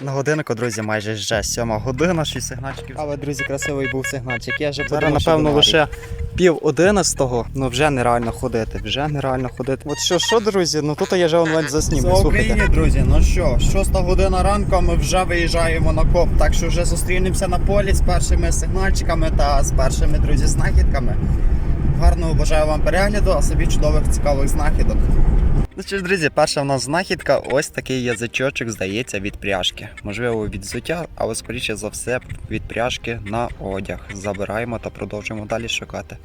На годинку, друзі, майже вже сьома година, шість сигнальчиків. Але, друзі, красивий був сигнальчик. Я вже зараз, напевно, лише пів одинадцятого, ну вже нереально ходити. Вже нереально ходити. От що, що, друзі, ну тут я вже онлайн. Слава Слухайте. Україні, друзі. Ну що, шоста година ранку, ми вже виїжджаємо на коп. Так що вже зустрінемося на полі з першими сигнальчиками та з першими друзі знахідками. Гарного бажаю вам перегляду, а собі чудових цікавих знахідок. Ну що ж, друзі, перша в нас знахідка, ось такий язичочок, здається, від пряжки. Можливо, від взуття, але скоріше за все від пряжки на одяг. Забираємо та продовжуємо далі шукати.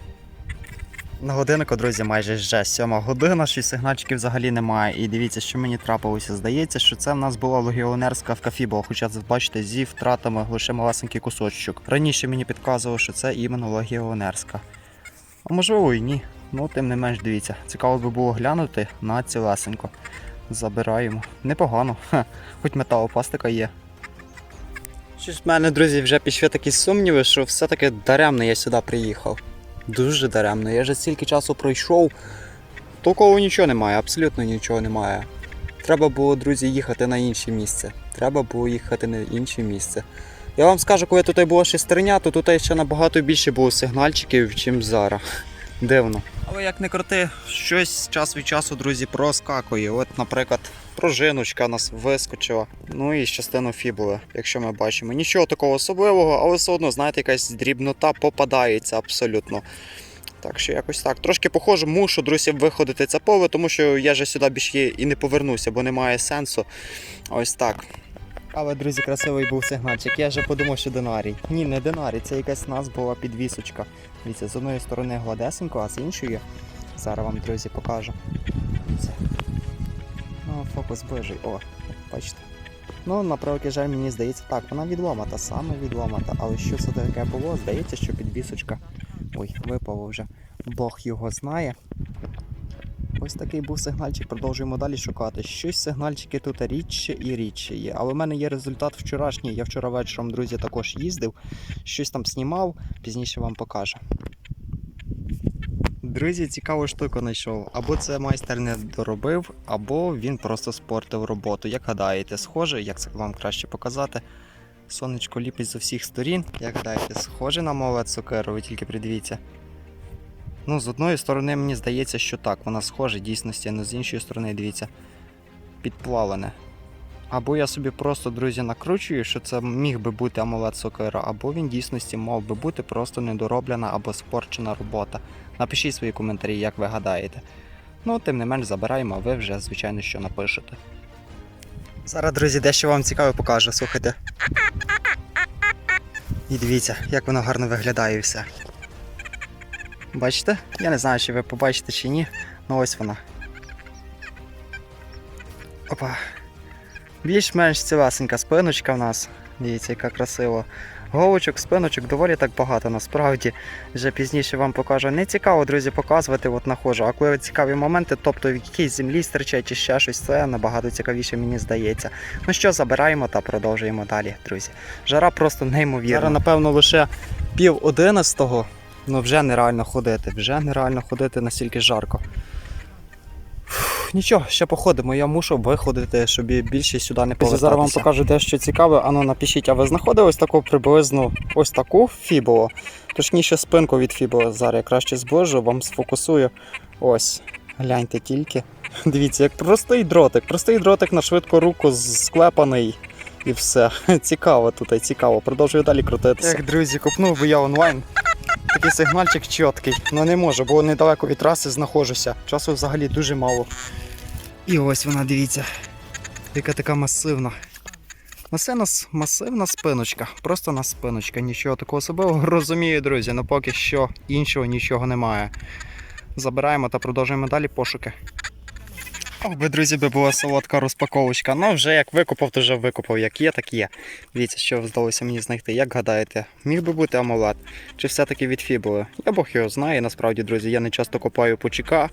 На годинку, друзі, майже вже сьома година, шість сигнальчиків взагалі немає. І дивіться, що мені трапилося. Здається, що це в нас була легіонерська в кафібо, хоча бачите, зі втратами лише малесенький кусочок. Раніше мені підказувало, що це іменно легіонерська. А можливо і ні. Ну, тим не менш, дивіться, цікаво би було глянути на цілесенько. Забираємо. Непогано. Ха. Хоч металопластика є. Щось в мене, друзі, вже пішли такі сумніви, що все-таки даремно я сюди приїхав. Дуже даремно. Я вже стільки часу пройшов. Такого нічого немає, абсолютно нічого немає. Треба було, друзі, їхати на інше місце. Треба було їхати на інше місце. Я вам скажу, коли тут була шестерня, то тут ще набагато більше було сигнальчиків, чим зараз. Дивно. Але як не крути, щось час від часу, друзі, проскакує. От, наприклад, пружиночка нас вискочила. Ну і з частину фібули, якщо ми бачимо. Нічого такого особливого, але все одно, знаєте, якась дрібнота попадається абсолютно. Так що якось так. Трошки похоже, мушу, друзі, виходити це поле, тому що я же сюди більше і не повернуся, бо немає сенсу. Ось так. Але, друзі, красивий був сигнальчик. Я вже подумав, що динарій. Ні, не динарій, це якась у нас була підвісочка. Дивіться, з одної сторони гладесенько, а з іншої. Зараз вам, друзі, покажу. Це. Ну, фокус ближий. О, бачите. Ну, на превеликий жаль, мені здається, так, вона відломата, саме відломата. Але що це таке було? Здається, що підвісочка. Ой, випало вже. Бог його знає. Ось такий був сигнальчик, продовжуємо далі шукати. Щось сигнальчики тут рідше і рідше є. Але в мене є результат вчорашній. Я вчора вечором, друзі, також їздив, щось там знімав, пізніше вам покажу. Друзі, цікаву штуку знайшов. Або це майстер не доробив, або він просто спортив роботу. Як гадаєте, схоже, як це вам краще показати? Сонечко ліпить з усіх сторін. Як гадаєте, схоже на мове цукеру, ви тільки придивіться. Ну, з одної сторони, мені здається, що так, вона схожа дійсності, але з іншої сторони, дивіться, підплавлене. Або я собі просто, друзі, накручую, що це міг би бути амулет сокира, або він дійсності мав би бути просто недороблена або спорчена робота. Напишіть свої коментарі, як ви гадаєте. Ну, тим не менш, забираємо, а ви вже, звичайно, що напишете. Зараз, друзі, дещо вам цікаве покажу, слухайте. І дивіться, як воно гарно виглядає і все. Бачите? Я не знаю, чи ви побачите чи ні. Ну ось вона. Опа. Більш-менш цілесенька спиночка в нас. Дивіться, яка красиво. Голочок, спиночок доволі так багато насправді. Вже пізніше вам покажу. Не цікаво, друзі, показувати, от нахожу. А коли цікаві моменти, тобто в якійсь землі стерчать чи ще щось, це набагато цікавіше, мені здається. Ну що, забираємо та продовжуємо далі, друзі. Жара просто неймовірна. Зараз, напевно, лише пів одинадцятого. Ну вже нереально ходити, вже нереально ходити настільки жарко. Фух, Нічого, ще походимо. Я мушу виходити, щоб більше сюди не повертатися. Зараз вам покажу дещо цікаве. Ану, напишіть, а ви знаходили ось таку приблизно ось таку фібулу? Точніше, спинку від фібули. Зараз я краще зближу, вам сфокусую. Ось. Гляньте тільки. Дивіться, як простий дротик. Простий дротик на швидку руку склепаний. І все. Цікаво тут, цікаво. Продовжую далі крутитися. Як друзі, купнув би я онлайн. Такий сигнальчик чіткий. Ну не можу, бо недалеко від траси знаходжуся. Часу взагалі дуже мало. І ось вона, дивіться. Яка така масивна. Масивна, масивна спиночка. Просто на спиночка. Нічого такого особливого. Розумію, друзі, але поки що іншого нічого немає. Забираємо та продовжуємо далі пошуки. Ох би, друзі, би була солодка розпаковочка. Ну, вже як викопав, то вже викопав. Як є, так є. Дивіться, що вдалося мені знайти. Як гадаєте, міг би бути амулет? Чи все-таки від фібули? Я Бог його знає, насправді, друзі, я не часто копаю по ЧК.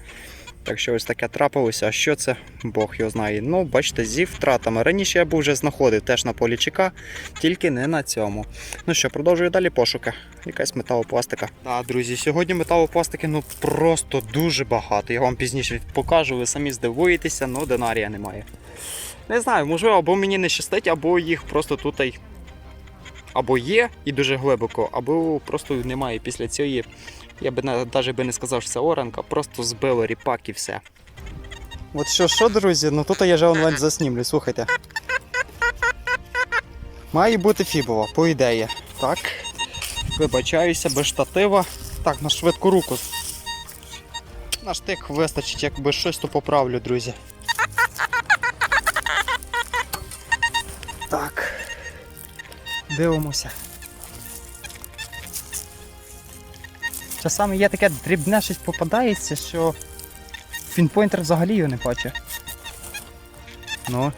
Так що ось таке трапилося. А що це? Бог його знає. Ну, бачите, зі втратами. Раніше я був вже знаходив теж на полі ЧК, тільки не на цьому. Ну що, продовжую далі пошуки. Якась металопластика. Так, друзі, сьогодні металопластики ну просто дуже багато. Я вам пізніше покажу, ви самі здивуєтеся, але динарія немає. Не знаю, можливо, або мені не щастить, або їх просто тут або є і дуже глибоко, або просто немає після цієї. Я би навіть би не сказав, що це оранка, просто збило ріпак і все. От що, що, друзі, ну тут я вже онлайн заснімлю, слухайте. Має бути фібова, по ідеї. Так. Вибачаюся, без штатива. Так, на швидку руку. На штик вистачить, якби щось, то поправлю, друзі. Дивимося. Часами є таке дрібне щось попадається, що фінпойнтер взагалі його не бачить. Ну.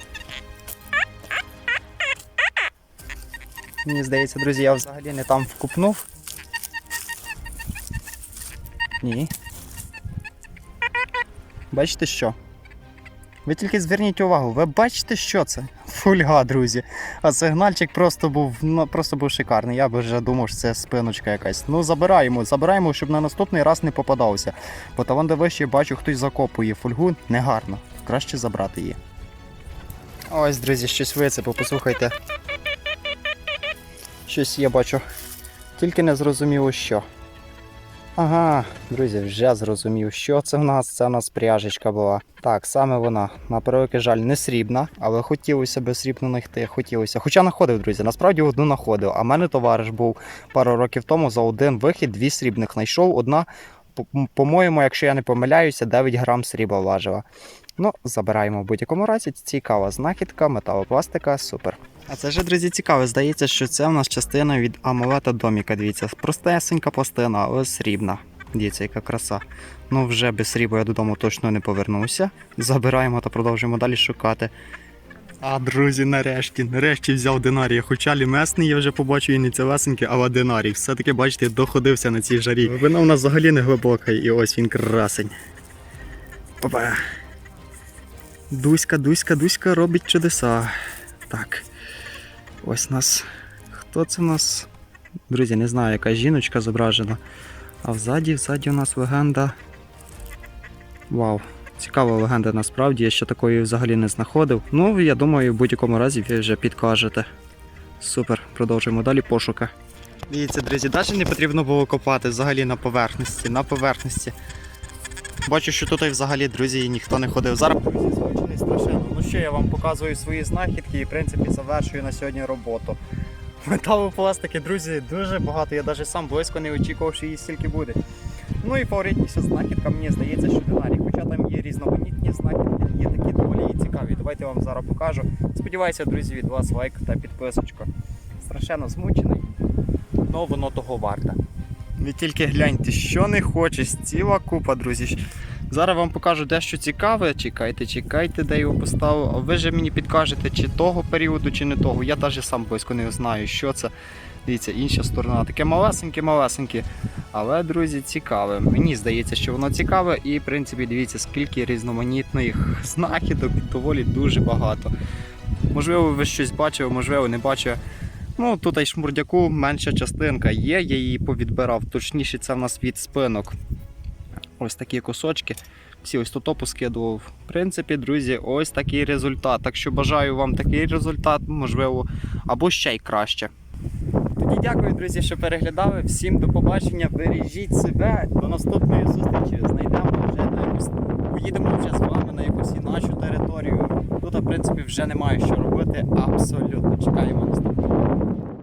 Мені здається, друзі, я взагалі не там вкупнув. Ні. Бачите що? Ви тільки зверніть увагу, ви бачите, що це? Фульга, друзі. А сигнальчик просто був, ну, просто був шикарний. Я би вже думав, що це спиночка якась. Ну, забираємо, забираємо, щоб на наступний раз не попадався. Бо та вон де вище бачу, хтось закопує фольгу негарно. Краще забрати її. Ось, друзі, щось вицепив, послухайте. Щось я бачу. Тільки не зрозуміло що. Ага, друзі, вже зрозумів, що це в нас. Це в нас пряжечка була. Так, саме вона, на превеликий жаль, не срібна, але хотілося б срібну знайти, хотілося. Хоча знаходив, друзі, насправді одну знаходив. А мене товариш був пару років тому за один вихід, дві срібних знайшов. Одна, по- по-моєму, якщо я не помиляюся, 9 грам срібла важила. Ну, забираємо в будь-якому разі. Цікава знахідка, металопластика, супер. А це ж, друзі, цікаво. Здається, що це в нас частина від амулета доміка. Дивіться, простесенька пластина, але срібна. Дивіться, яка краса. Ну, вже без срібла я додому точно не повернуся. Забираємо та продовжуємо далі шукати. А, друзі, нарешті, нарешті взяв динарій. Хоча лімесний я вже побачив і не цілесенький, але динарій. Все-таки, бачите, доходився на цій жарі. Глибина у нас взагалі не глибока, і ось він красень. Папа. Дуська, Дуська, Дуська робить чудеса. Так. Ось нас. Хто це у нас? Друзі, не знаю, яка жіночка зображена. А взаді, взаді у нас легенда. Вау. Цікава легенда насправді, я ще такої взагалі не знаходив. Ну, я думаю, в будь-якому разі ви вже підкажете. Супер, продовжуємо далі пошуки. Дивіться, друзі, навіть не потрібно було копати взагалі на поверхності, на поверхності. Бачу, що тут взагалі, друзі, ніхто не ходив. Зараз що, я вам показую свої знахідки і, в принципі, завершую на сьогодні роботу. Металопластики, друзі, дуже багато. Я навіть сам близько не очікував, що її стільки буде. Ну і фаворитніша знахідка, мені здається, що динарій. Хоча там є різноманітні знахідки, є такі доволі і цікаві. Давайте я вам зараз покажу. Сподіваюся, друзі, від вас лайк та підписочка. Страшенно змучений, але воно того варте. Ви тільки гляньте, що не хочеш, ціла купа, друзі. Зараз вам покажу дещо цікаве. Чекайте, чекайте, де його поставив. А ви же мені підкажете, чи того періоду, чи не того. Я навіть сам близько не знаю, що це. Дивіться, інша сторона. Таке малесеньке, малесеньке. Але, друзі, цікаве. Мені здається, що воно цікаве, і в принципі дивіться, скільки різноманітних знахідок, доволі дуже багато. Можливо, ви щось бачили, можливо, не бачили. Ну, тут й шмурдяку менша частинка є, я її повідбирав. Точніше, це в нас від спинок. Ось такі кусочки. Всі ось тут поскидував. В принципі, друзі, ось такий результат. Так що бажаю вам такий результат, можливо, або ще й краще. Тоді дякую, друзі, що переглядали. Всім до побачення. Бережіть себе. До наступної зустрічі. Знайдемо вже на якусь. Поїдемо вже з вами на якусь іншу територію. Тут, в принципі, вже немає що робити. Абсолютно чекаємо.